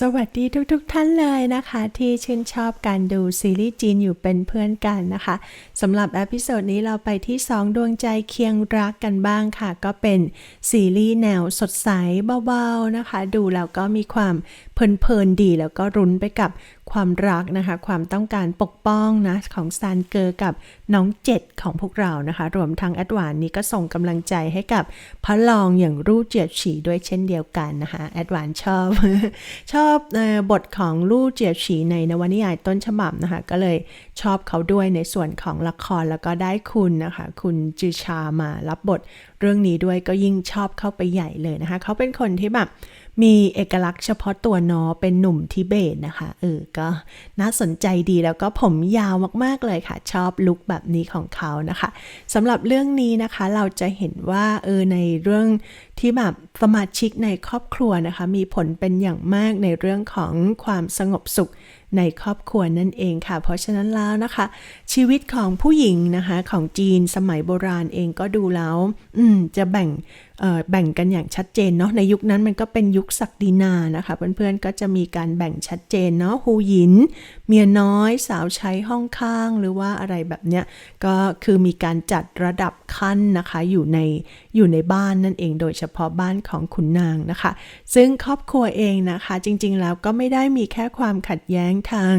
สวัสดีทุกๆทท่านเลยนะคะ ที่ชื่นชอบการดูซีรีส์จีนอยู่เป็นเพื่อนกันนะคะสำหรับอพิโซดนี้เราไปที่ 2 ดวงใจเคียงรักกันบ้างค่ะ ก็เป็นซีรีส์แนวสดใสเบาๆนะคะ ดูแล้วก็มีความเพลินๆดีแล้วก็รุนไปกับความรักนะคะ ความต้องการปกป้องนะของซานเกอร์กับน้องเจ็ดของพวกเรานะคะ รวมทั้งแอดวานนี้ก็ส่งกำลังใจให้กับพระรองอย่างรูเจียดฉีด้วยเช่นเดียวกันนะคะแอดวานชอบ ชอบบทของลู่เจียดฉีในนวนิยายต้นฉบับนะคะ ก็เลยชอบเขาด้วยในส่วนของละครแล้วก็ได้คุณนะคะ คุณจือชามารับบทเรื่องนี้ด้วยก็ยิ่งชอบเข้าไปใหญ่เลยนะคะ เขาเป็นคนที่แบบ มีเอกลักษณ์เฉพาะตัวนอเป็นหนุ่มทิเบตนะคะเออก็น่าสนใจดีแล้วก็ผมยาวมากๆเลยค่ะ ชอบลุคแบบนี้ของเขานะคะสำหรับเรื่องนี้นะคะเราจะเห็นว่าเออในเรื่องที่แบบสมาชิกในครอบครัวนะคะ มีผลเป็นอย่างมากในเรื่องของความสงบสุข ในครอบครัวนั่นเองค่ะ เพราะฉะนั้นแล้วนะคะ ชีวิตของผู้หญิงนะคะของจีนสมัยโบราณเองก็ดูแล้วอืมจะแบ่งแบ่งกันอย่างชัดเจนเนาะในยุคนั้นมันก็เป็นยุคศักดินานะคะเพื่อนๆก็จะมีการแบ่งชัดเจนเนาะฮูหยิน เมียน้อยสาวใช้ห้องข้างหรือว่าอะไรแบบเนี้ยก็คือมีการจัดระดับขั้นนะคะอยู่ในอยู่ในบ้านนั่นเองโดยเฉพาะบ้านของขุนนางนะคะ ซึ่งครอบครัวเองนะคะจริงๆแล้วก็ไม่ได้มีแค่ความขัดแย้งทาง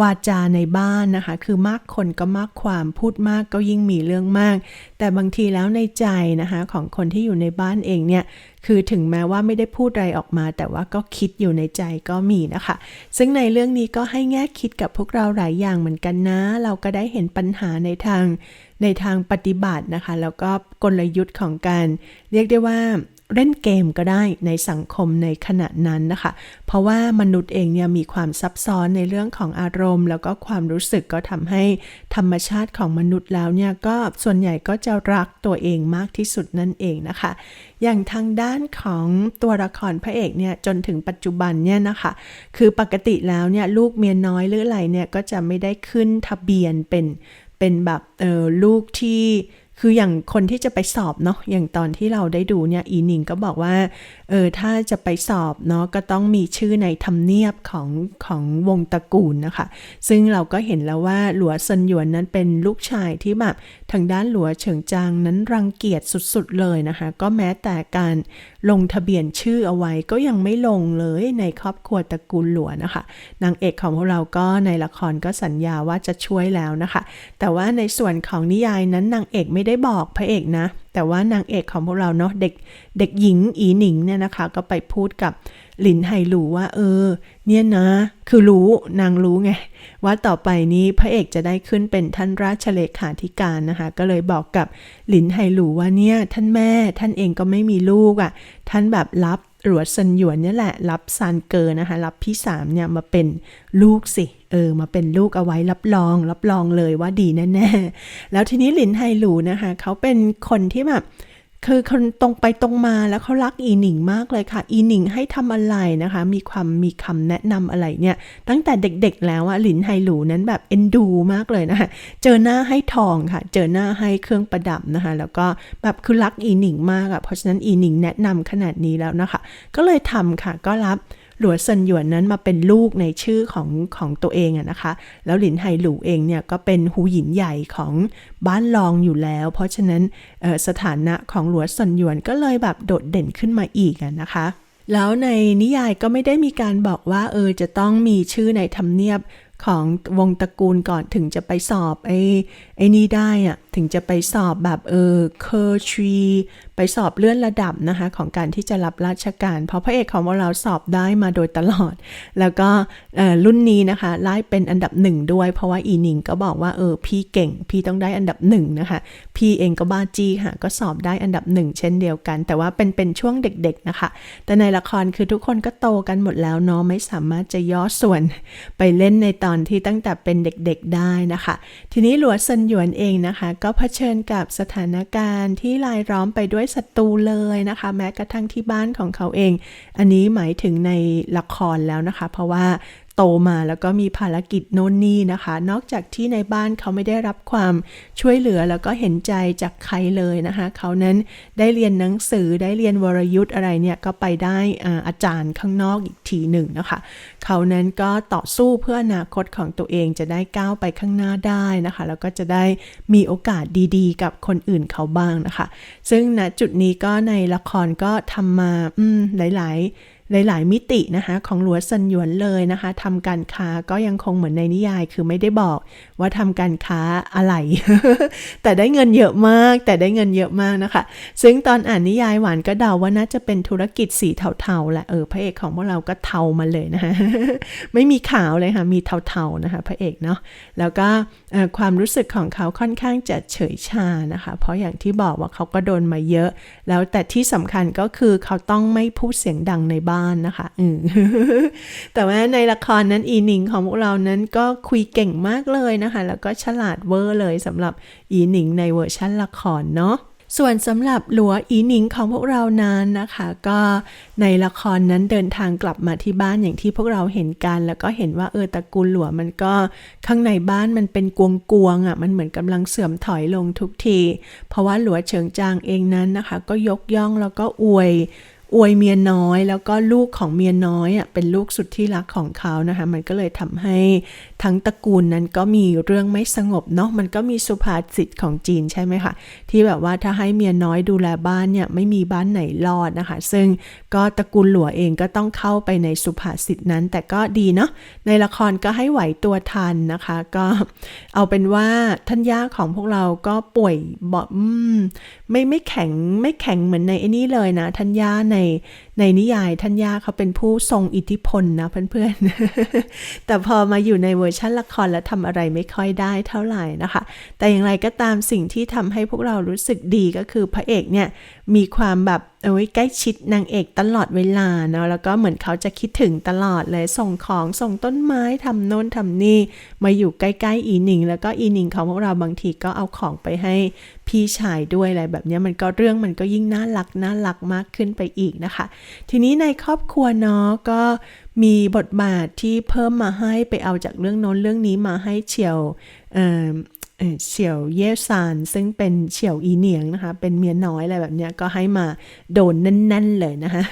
วาจาในบ้านนะคะ คือมากคนก็มากความพูดมากก็ยิ่งมีเรื่องมาก แต่บางทีแล้วในใจนะคะของคนที่อยู่ในบ้านเองเนี่ย คือถึงแม้ว่าไม่ได้พูดอะไรออกมา แต่ว่าก็คิดอยู่ในใจก็มีนะคะ ซึ่งในเรื่องนี้ก็ให้แง่คิดกับพวกเราหลายอย่างเหมือนกันนะ เราก็ได้เห็นปัญหาในทางในทางปฏิบัตินะคะ แล้วก็กลยุทธ์ของการ เรียกได้ว่า เล่นเกมก็ได้ในสังคมในขณะนั้นนะคะ เพราะว่ามนุษย์เองเนี่ยมีความซับซ้อนในเรื่องของอารมณ์ แล้วก็ความรู้สึกก็ทำให้ธรรมชาติของมนุษย์แล้วเนี่ยก็ส่วนใหญ่ก็จะรักตัวเองมากที่สุดนั่นเองนะคะ อย่างทางด้านของตัวละครพระเอกเนี่ยจนถึงปัจจุบันเนี่ยนะคะ คือปกติแล้วเนี่ยลูกเมียน้อยหรืออะไรเนี่ยก็จะไม่ได้ขึ้นทะเบียนเป็นเป็นแบบเออลูกที่ คืออย่างคนที่จะไปสอบเนาะอย่างตอนที่เราได้ดูเนี่ยอีนิงก็บอกว่าเออถ้าจะไปสอบเนาะก็ต้องมีชื่อในธรรมเนียบของของวงตระกูลนะคะ ซึ่งเราก็เห็นแล้วว่าหลัวเซินหยวนนั้นเป็นลูกชายที่แบบทางด้านหลัวเฉิงจางนั้นรังเกียจสุดๆเลยนะคะ ก็แม้แต่การ ลงทะเบียนชื่อเอาไว้ก็ยังไม่ลงเลยในครอบครัวตระกูลหลัวนะคะ นางเอกของพวกเราก็ในละครก็สัญญาว่าจะช่วยแล้วนะคะ แต่ว่าในส่วนของนิยายนั้นนางเอกไม่ได้บอกพระเอกนะ แต่ว่านางเอกของพวกเราเนาะเด็กเด็กหญิงอีหนิงเนี่ยนะคะ ก็ไปพูดกับ หลินไฮหลูว่า เออ เนี่ยนะ คือรู้นางรู้ไง ว่าต่อไปนี้พระเอกจะได้ขึ้นเป็นท่านราชเลขาธิการนะคะ ก็เลยบอกกับหลินไฮหลูว่าเนี่ย ท่านแม่ท่านเองก็ไม่มีลูกอะ่ะ ท่านแบบรับหลัวซันหยวนเนี่ยแหละ รับซานเกอร์นะคะ รับพี่สามเนี่ยมาเป็นลูกสิ เออ มาเป็นลูกเอาไว้รับรอง รับรองเลยว่าดีแน่ๆแล้วทีนี้หลินไฮหลูนะคะ เขาเป็นคนที่แบบ คือคนตรงไปตรงมาแล้วเขารักอีหนิงมากเลยค่ะ อีหนิงให้ทำอะไรนะคะ มีความมีคำแนะนำอะไรเนี่ย ตั้งแต่เด็กๆแล้วอะหลินไฮหลูนั้นแบบเอ็นดูมากเลยนะคะเจอหน้าให้ทองค่ะ เจอหน้าให้เครื่องประดับนะคะ แล้วก็แบบคือรักอีหนิงมากอะเพราะฉะนั้นอีหนิงแนะนำขนาดนี้แล้วนะคะ ก็เลยทำค่ะก็รับ หลัวเซินหยวนนั้นมาเป็นลูกในชื่อของของตัวเองอะนะคะ แล้วหลินไฮหลูเองเนี่ยก็เป็นหูหยินใหญ่ของบ้านรองอยู่แล้ว เพราะฉะนั้นสถานะของหลัวเซินหยวนก็เลยแบบโดดเด่นขึ้นมาอีกอะนะคะแล้วในนิยายก็ไม่ได้มีการบอกว่าเออจะต้องมีชื่อในธรรมเนียบของวงตระกูลก่อนถึงจะไปสอบไอ้ไอ้นี่ได้อะ ถึงจะไปสอบแบบเออเคอร์ทรีไปสอบเลื่อนระดับนะคะของการที่จะรับราชการ เพราะพระเอกของเราสอบได้มาโดยตลอด แล้วก็รุ่นนี้นะคะไล่เป็นอันดับหนึ่งด้วย เพราะว่าอีนิงก็บอกว่าเออพี่เก่ง พี่ต้องได้อันดับหนึ่งนะคะ พี่เองก็บ้าจี้ค่ะก็สอบได้อันดับหนึ่งเช่นเดียวกัน แต่ว่าเป็นเป็นช่วงเด็กๆนะคะ แต่ในละครคือทุกคนก็โตกันหมดแล้วเนาะไม่สามารถจะย่อส่วน ไปเล่นในตอนที่ตั้งแต่เป็นเด็กๆได้นะคะ ทีนี้หลัวเซินหยวนเองนะคะก็เผชิญกับสถานการณ์ที่ลายล้อมไปด้วยศัตรูเลยนะคะ แม้กระทั่งที่บ้านของเขาเอง อันนี้หมายถึงในละครแล้วนะคะ เพราะว่า โตมาแล้วก็มีภารกิจโน่นนี่นะคะ นอกจากที่ในบ้านเขาไม่ได้รับความช่วยเหลือแล้วก็เห็นใจจากใครเลยนะคะ เขานั้นได้เรียนหนังสือได้เรียนวรยุทธ์อะไรเนี่ยก็ไปได้อาอาจารย์ข้างนอกอีกทีหนึ่งนะคะ เขานั้นก็ต่อสู้เพื่ออนาคตของตัวเองจะได้ก้าวไปข้างหน้าได้นะคะ แล้วก็จะได้มีโอกาสดีๆ กับคนอื่นเขาบ้างนะคะ ซึ่งณจุดนี้ก็ในละครก็ทำมาอืมหลาย ๆ หลาย ๆ มิตินะคะของหลัวซันหยวนเลยนะคะทำการค้าก็ยังคงเหมือนในนิยายคือไม่ได้บอกว่าทำการค้าอะไร แต่ได้เงินเยอะมาก แต่ได้เงินเยอะมากนะคะ ซึ่งตอนอ่านนิยายหวานก็เดาว่าน่าจะเป็นธุรกิจสีเทาๆแหละเออพระเอกของพวกเราก็เทามาเลยนะคะไม่มีขาวเลยค่ะมีเทาๆนะคะพระเอกเนาะแล้วก็ความรู้สึกของเขาค่อนข้างจะเฉยชานะคะ เพราะอย่างที่บอกว่าเขาก็โดนมาเยอะ แล้วแต่ที่สำคัญก็คือเขาต้องไม่พูดเสียงดังในบ้านนะคะอืแต่ว่าในละครนั้นอีหนิงของพวกเรานั้นก็คุยเก่งมากเลยนะคะ แล้วก็ฉลาดเวอร์เลยสำหรับอีหนิงในเวอร์ชั่นละครเนาะส่วนสำหรับหลัวอีหนิงของพวกเรานั้นนะคะ ก็ในละครนั้นเดินทางกลับมาที่บ้านอย่างที่พวกเราเห็นกัน แล้วก็เห็นว่าเออตระกูลหลัวมันก็ข้างในบ้านมันเป็นกวงกวงๆอะมันเหมือนกำลังเสื่อมถอยลงทุกที เพราะว่าหลัวเฉิงจางเองนั้นนะคะ ก็ยกย่องแล้วก็อวย อวยเมียน้อยแล้วก็ลูกของเมียน้อยอะเป็นลูกสุดที่รักของเขานะคะมันก็เลยทำให้ทั้งตระกูลนั้นก็มีเรื่องไม่สงบเนาะมันก็มีสุภาษิตของจีนใช่ไหมคะที่แบบว่าถ้าให้เมียน้อยดูแลบ้านเนี่ยไม่มีบ้านไหนรอดนะคะ ซึ่งก็ตระกูลหลัวเองก็ต้องเข้าไปในสุภาษิตนั้น แต่ก็ดีเนาะในละครก็ให้ไหวตัวทันนะคะ ก็เอาเป็นว่าท่านย่าของพวกเราก็ป่วยบอกอืมไม่ไม่แข็งไม่แข็งเหมือนในไอ้นี่เลยนะทัญญาในในในนิยายทัญญาเขาเป็นผู้ทรงอิทธิพลนะเพื่อนๆ แต่พอมาอยู่ในเวอร์ชันละครแล้วทำอะไรไม่ค่อยได้เท่าไหร่นะคะ แต่อย่างไรก็ตามสิ่งที่ทำให้พวกเรารู้สึกดีก็คือพระเอกเนี่ยมีความแบบเอ้ยใกล้ชิดนางเอกตลอดเวลาเนาะแล้วก็เหมือนเขาจะคิดถึงตลอดเลยส่งของส่งต้นไม้ทำโน่นทำนี่ มาอยู่ใกล้ๆอีหนิง แล้วก็อีหนิงของพวกเราบางทีก็เอาของไปให้พี่ชายด้วยอะไรแบบนี้มันก็เรื่องมันก็ยิ่งน่ารักน่ารักมากขึ้นไปอีกนะคะทีนี้ในครอบครัวเนาะก็มีบทบาทที่เพิ่มมาให้ไปเอาจากเรื่องโน้นเรื่องนี้มาให้เฉียว เฉียวเย่ซานซึ่งเป็นเฉียวอีเหนียงนะคะ เป็นเมียน้อยอะไรแบบเนี้ยก็ให้มาโดนแน่น ๆ เลยนะคะ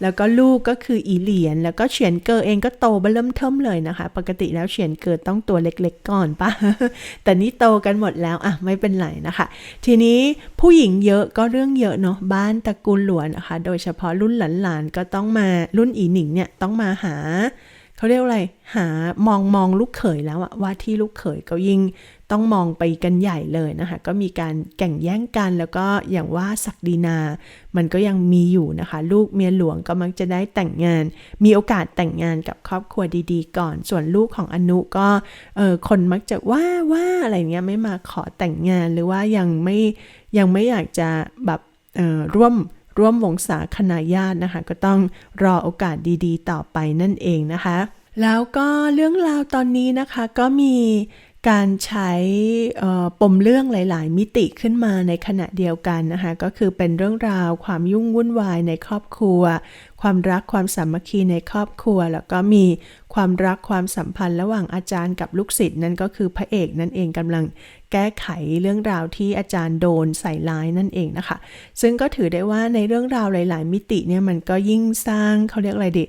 แล้วก็ลูกก็คืออีเหลียน แล้วก็เฉียนเกอเองก็โตเบ้อเริ่มเทิมเลยนะคะ ปกติแล้วเฉียนเกอต้องตัวเล็กๆก่อนปะแต่นี่โตกันหมดแล้วอะไม่เป็นไรนะคะ ทีนี้ผู้หญิงเยอะก็เรื่องเยอะเนาะบ้านตระกูลหลวนนะคะ โดยเฉพาะรุ่นหลานๆก็ต้องมารุ่นอีหนิงเนี่ยต้องมาหา เขาเรียกว่าอะไร หามองมองลูกเขยแล้วอะว่าที่ลูกเขยก็ยิ่งต้องมองไปกันใหญ่เลยนะคะ ก็มีการแข่งแย่งกันแล้วก็อย่างว่าศักดินา มันก็ยังมีอยู่นะคะ ลูกเมียหลวงก็มักจะได้แต่งงาน มีโอกาสแต่งงานกับครอบครัวดีๆ ก่อน ส่วนลูกของอนุก็เออคนมักจะว่าว่าอะไรเงี้ยไม่มาขอแต่งงานหรือว่ายังไม่ยังไม่อยากจะแบบเออร่วม ร่วมวงศาคณาญาตินะคะ ก็ต้องรอโอกาสดีๆ ต่อไปนั่นเองนะคะ แล้วก็เรื่องราวตอนนี้นะคะก็มีการใช้ปมเรื่องหลาย ๆ มิติขึ้นมาในขณะเดียวกันนะคะ ก็คือเป็นเรื่องราวความยุ่งวุ่นวายในครอบครัว ความรักความสามัคคีในครอบครัว แล้วก็มีความรักความสัมพันธ์ระหว่างอาจารย์กับลูกศิษย์นั่นก็คือพระเอกนั่นเองกำลังแก้ไขเรื่องราวที่อาจารย์โดนใส่ร้ายนั่นเองนะคะ ซึ่งก็ถือได้ว่าในเรื่องราวหลาย ๆ มิติเนี่ยมันก็ยิ่งสร้างเขาเรียกอะไรดิ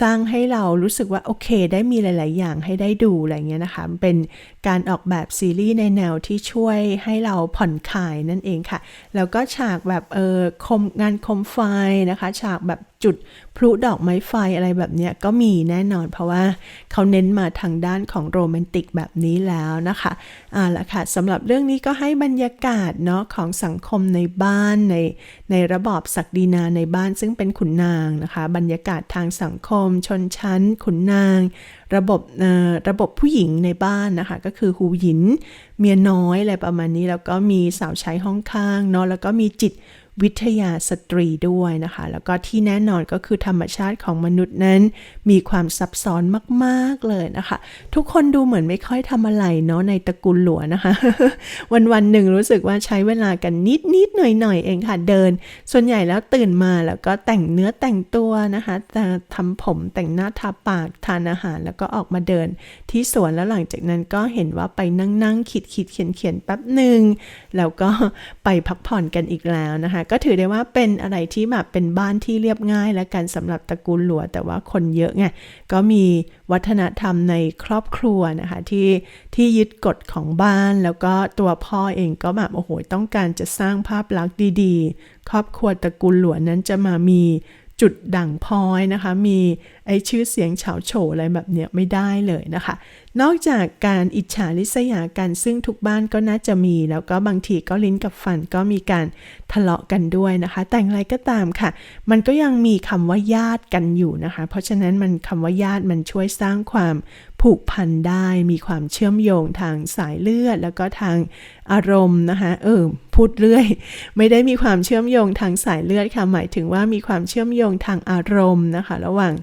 สร้างให้เรารู้สึกว่าโอเค ได้มีหลาย ๆ อย่างให้ได้ดูอะไรเงี้ยนะคะ เป็นการออกแบบซีรีส์ในแนวที่ช่วยให้เราผ่อนคลายนั่นเองค่ะ แล้วก็ฉากแบบเออคมงานคมไฟนะคะ ฉากแบบ จุดพลุดอกไม้ไฟอะไรแบบเนี้ยก็มีแน่นอน เพราะว่าเขาเน้นมาทางด้านของโรแมนติกแบบนี้แล้วนะคะอ่าละค่ะสำหรับเรื่องนี้ก็ให้บรรยากาศเนาะของสังคมในบ้านในในระบอบศักดินาในบ้านซึ่งเป็นขุนนางนะคะ บรรยากาศทางสังคม ชนชั้น ขุนนาง ระบบระบบผู้หญิงในบ้านนะคะ ก็คือฮูหยิน เมียน้อยอะไรประมาณนี้แล้วก็มีสาวใช้ห้องข้างเนาะแล้วก็มีจิต วิทยาสตรีด้วยนะคะ แล้วก็ที่แน่นอนก็คือธรรมชาติของมนุษย์นั้น มีความซับซ้อนมากๆเลยนะคะ ทุกคนดูเหมือนไม่ค่อยทำอะไรเนาะในตระกูลหลัวนะคะ วันวันๆหนึ่งรู้สึกว่าใช้เวลากันนิดนิดๆหน่อยหน่อยๆเองค่ะเดิน ส่วนใหญ่แล้วตื่นมาแล้วก็แต่งเนื้อแต่งตัวนะคะทำผมแต่งหน้าทาปากทานอาหารแล้วก็ออกมาเดิน ที่สวนแล้วหลังจากนั้นก็เห็นว่าไปนั่งนั่งขีดขีดเขียนเขียนแป๊บหนึ่งแล้วก็ไปพักผ่อนกันอีกแล้วนะคะก็ถือได้ว่าเป็นอะไรที่แบบเป็นบ้านที่เรียบง่าย และกันสำหรับตระกูลหลัว แต่ว่าคนเยอะไงก็มีวัฒนธรรมในครอบครัวนะคะที่ที่ยึดกฎของบ้าน แล้วก็ตัวพ่อเองก็แบบโอ้โหต้องการจะสร้างภาพลักษณ์ดีๆ ครอบครัวตระกูลหลวนนั้นจะมามีจุดด่างพ้อยนะคะ มี ไอชื่อเสียงเฉาโฉอะไรแบบเนี้ยไม่ได้เลยนะคะ นอกจากการอิจฉาริษยากันซึ่งทุกบ้านก็น่าจะมี แล้วก็บางทีก็ลิ้นกับฟันก็มีการทะเลาะกันด้วยนะคะ แต่อย่างไรก็ตามค่ะ มันก็ยังมีคำว่าญาติกันอยู่นะคะ เพราะฉะนั้นมันคำว่าญาติมันช่วยสร้างความผูกพันได้ มีความเชื่อมโยงทางสายเลือด แล้วก็ทางอารมณ์นะคะเออพูดเรื่อย ไม่ได้มีความเชื่อมโยงทางสายเลือดค่ะหมายถึงว่ามีความเชื่อมโยงทางอารมณ์นะคะ ระหว่าง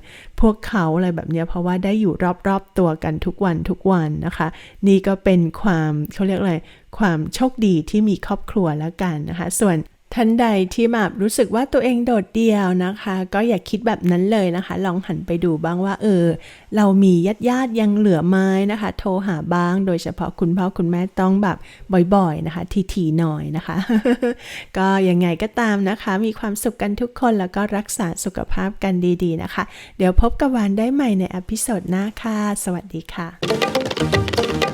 พวกเขาอะไรแบบนี้เพราะว่าได้อยู่รอบๆตัวกันทุกวันทุกวันนะคะ นี่ก็เป็นความเขาเรียกอะไรความโชคดีที่มีครอบครัวแล้วกันนะคะ ส่วน ท่านใดที่แบบรู้สึกว่าตัวเองโดดเดี่ยวนะคะ ก็อย่าคิดแบบนั้นเลยนะคะ ลองหันไปดูบ้างว่า เออ เรามีญาติญาติยังเหลือไหม้นะคะ โทรหาบ้าง โดยเฉพาะคุณพ่อคุณแม่ต้องแบบบ่อยๆนะคะ ทีๆหน่อยนะคะ ก็ยังไงก็ตามนะคะ มีความสุขกันทุกคนแล้วก็รักษาสุขภาพกันดีๆนะคะ เดี๋ยวพบกับวานได้ใหม่ในอพิโซดหน้าค่ะ สวัสดีค่ะ